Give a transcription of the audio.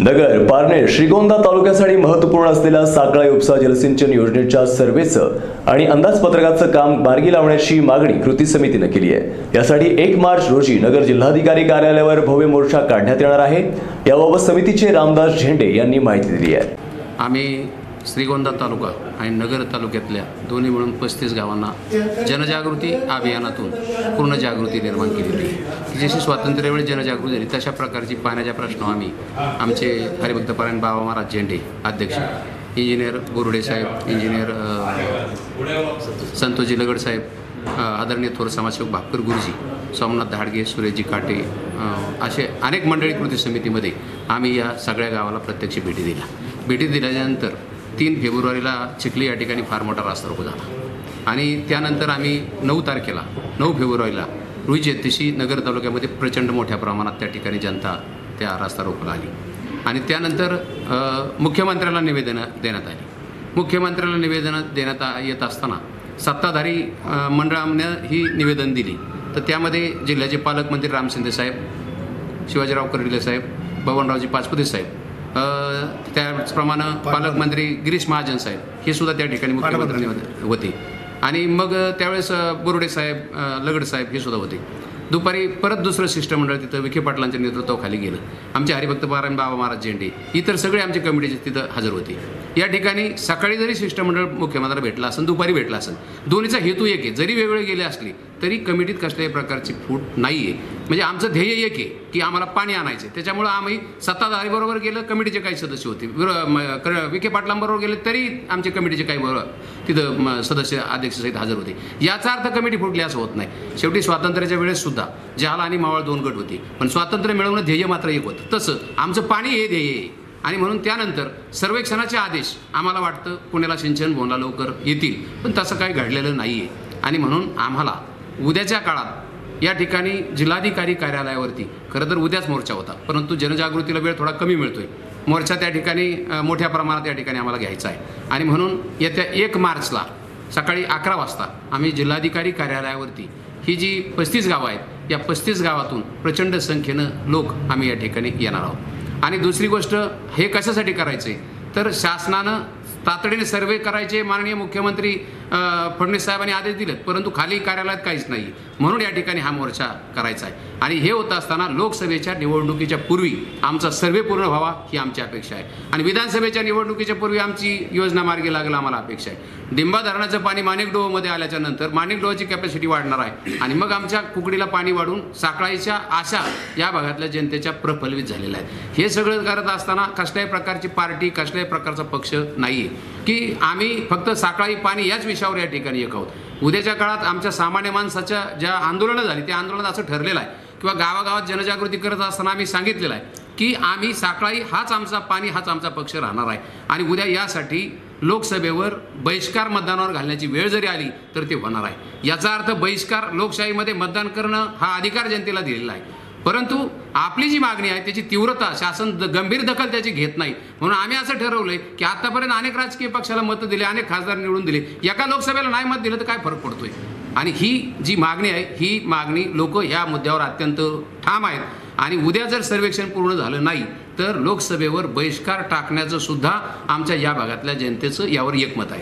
नगर पारनेर श्रीगोंदा तालुक्यासाठी महत्त्वपूर्ण असलेल्या साकळा उपसा जलसिंचन योजनेच्या सर्वेचं आणि अंदाजपत्रकाचं काम मार्गी लावण्याची मागणी कृती समितीनं केली आहे. यासाठी एक मार्च रोजी नगर जिल्हाधिकारी कार्यालयावर भव्य मोर्चा काढण्यात येणार आहे. याबाबत समितीचे रामदास झेंडे यांनी माहिती दिली आहे. आम्ही श्रीगोंदा तालुका आणि नगर तालुक्यातल्या दोन्ही मिळून पस्तीस गावांना जनजागृती अभियानातून पूर्ण जागृती निर्माण केलेली आहे की जशी स्वातंत्र्यावेळी जनजागृती झाली. तशा प्रकारची पाण्याच्या प्रश्न आम्ही आमचे हरिभक्तपरायण बाबा महाराज झेंडे अध्यक्ष इंजिनियर बोरुडे साहेब इंजिनियर संतोजी लगड साहेब आदरणीय थोर समाजसेवक भापकर गुरुजी सोमनाथ धाडगे सुरेशजी काटे असे अनेक मंडळी कृती समितीमध्ये आम्ही या सगळ्या गावाला प्रत्यक्ष भेटी दिल्या. भेटी दिल्याच्यानंतर तीन फेब्रुवारीला चिखली या ठिकाणी फार मोठा रास्तारोको झाला. आणि त्यानंतर आम्ही नऊ तारखेला नऊ फेब्रुवारीला रुई जयंतीशी नगर तालुक्यामध्ये प्रचंड मोठ्या प्रमाणात त्या ठिकाणी जनता त्या रास्ता रोकोला आली. आणि त्यानंतर मुख्यमंत्र्याला निवेदनं देण्यात आली. मुख्यमंत्र्याला निवेदनं देण्यात आ- येत असताना सत्ताधारी मंडळानं मंडळाने ही निवेदन दिली. तर त्यामध्ये जिल्ह्याचे पालकमंत्री राम शिंदे साहेब शिवाजीराव कर्डिले साहेब बबनरावजी पाचपुते साहेब त्याचप्रमाणे पालकमंत्री. गिरीश महाजन साहेब हे सुद्धा त्या ठिकाणी मुख्यमंत्री निवेदन होते आणि मग त्यावेळेस बोर्डे साहेब लगड साहेब हे सुद्धा होते. दुपारी परत दुसरं शिष्टमंडळ तिथं विखे पाटलांच्या नेतृत्वाखाली गेलं. आमचे हरिभक्त पारायण बाबा महाराज झेंडे इतर सगळे आमचे कमिटीचे तिथं हजर होते. या ठिकाणी सकाळी जरी शिष्टमंडळ मुख्यमंत्र्याला भेटला असेल दुपारी भेटला असेल दोन्हीचा हेतू एक आहे. जरी वेगवेगळे गेले असले तरी कमिटीत कसल्याही प्रकारची फूट नाही आहे म्हणजे आमचं ध्येय एक आहे की आम्हाला पाणी आणायचं आहे. त्याच्यामुळं आम्ही सत्ताधारीबरोबर गेलं कमिटीचे काही सदस्य होते. म- विखे पाटलांबरोबर गेले तरी आमचे कमिटीचे काही बरोबर तिथं म- सदस्य अध्यक्षसहित हजर होते. याचा अर्थ कमिटी फुटली असं होत नाही. शेवटी स्वातंत्र्याच्या वेळेस सुद्धा जहाला आणि मावळ दोन गट होते. पण स्वातंत्र्य मिळवणं ध्येय मात्र एक होतं. तसं आमचं पाणी हे ध्येय आहे. आणि म्हणून त्यानंतर सर्वेक्षणाचे आदेश आम्हाला वाटतं पुण्याला सिंचन भवनला लवकर येतील. पण तसं काही घडलेलं नाही आहे आणि म्हणून आम्हाला उद्याच्या काळात या ठिकाणी जिल्हाधिकारी कार्यालयावरती खरं तर उद्याच मोर्चा होता परंतु जनजागृतीला वेळ थोडा कमी मिळतोय. मोर्चा त्या ठिकाणी मोठ्या प्रमाणात या ठिकाणी आम्हाला घ्यायचा आहे. आणि म्हणून येत्या एक मार्चला सकाळी अकरा वाजता आम्ही जिल्हाधिकारी कार्यालयावरती ही जी पस्तीस गावं आहेत या पस्तीस गावातून प्रचंड संख्येनं लोक आम्ही या ठिकाणी येणार आहोत. आणि दुसरी गोष्ट हे कशासाठी करायचे तर शासनानं तातडीने सर्वे करायचे माननीय मुख्यमंत्री फडणवीस साहेबांनी आदेश दिलेत परंतु खाली कार्यालयात काहीच नाही. म्हणून या ठिकाणी हा मोर्चा करायचा आहे. आणि हे होत असताना लोकसभेच्या निवडणुकीच्या पूर्वी आमचा सर्वे पूर्ण व्हावा ही आमची अपेक्षा आहे. आणि विधानसभेच्या निवडणुकीच्या पूर्वी आमची योजना मार्गी लागेल आम्हाला अपेक्षा आहे. डिंबा धरणाचं पाणी माणिकडोहमध्ये आल्याच्यानंतर माणिकडोहाची कॅपॅसिटी वाढणार आहे. आणि मग आमच्या कुकडीला पाणी वाढून साखळाईच्या आशा या भागातल्या जनतेच्या प्रफलित झालेल्या आहेत. हे सगळं करत असताना कसल्याही प्रकारची पार्टी कसल्याही प्रकारचा पक्ष नाही आहे की आम्ही फक्त साखळाई पाणी याच विषयावर या ठिकाणी एक आहोत. उद्याच्या काळात आमच्या सामान्य माणसाच्या ज्या आंदोलनं झाली त्या आंदोलनात असं ठरलेलं आहे. किंवा गावागावात जनजागृती करत असताना आम्ही सांगितलेलं आहे की आम्ही साखळाई हाच आमचा पाणी हाच आमचा पक्ष राहणार आहे. आणि उद्या यासाठी लोकसभेवर बहिष्कार मतदानावर घालण्याची वेळ जरी आली तर ते होणार आहे. याचा अर्थ बहिष्कार लोकशाहीमध्ये मतदान करणं हा अधिकार जनतेला दिलेला आहे. परंतु आपली जी मागणी आहे त्याची तीव्रता शासन द- गंभीर दखल त्याची घेत नाही. म्हणून आम्ही असं ठरवलंय की आतापर्यंत अनेक राजकीय पक्षाला मतं दिले अनेक खासदार निवडून दिले. एका लोकसभेला नाही मत दिलं तर काय फरक पडतोय? आणि ही जी मागणी आहे ही मागणी लोक ह्या मुद्द्यावर अत्यंत ठाम आहेत. आणि उद्या जर सर्वेक्षण पूर्ण झालं नाही तर लोकसभेवर बहिष्कार टाकण्याचं सुद्धा आमच्या या भागातल्या जनतेचं यावर एकमत आहे.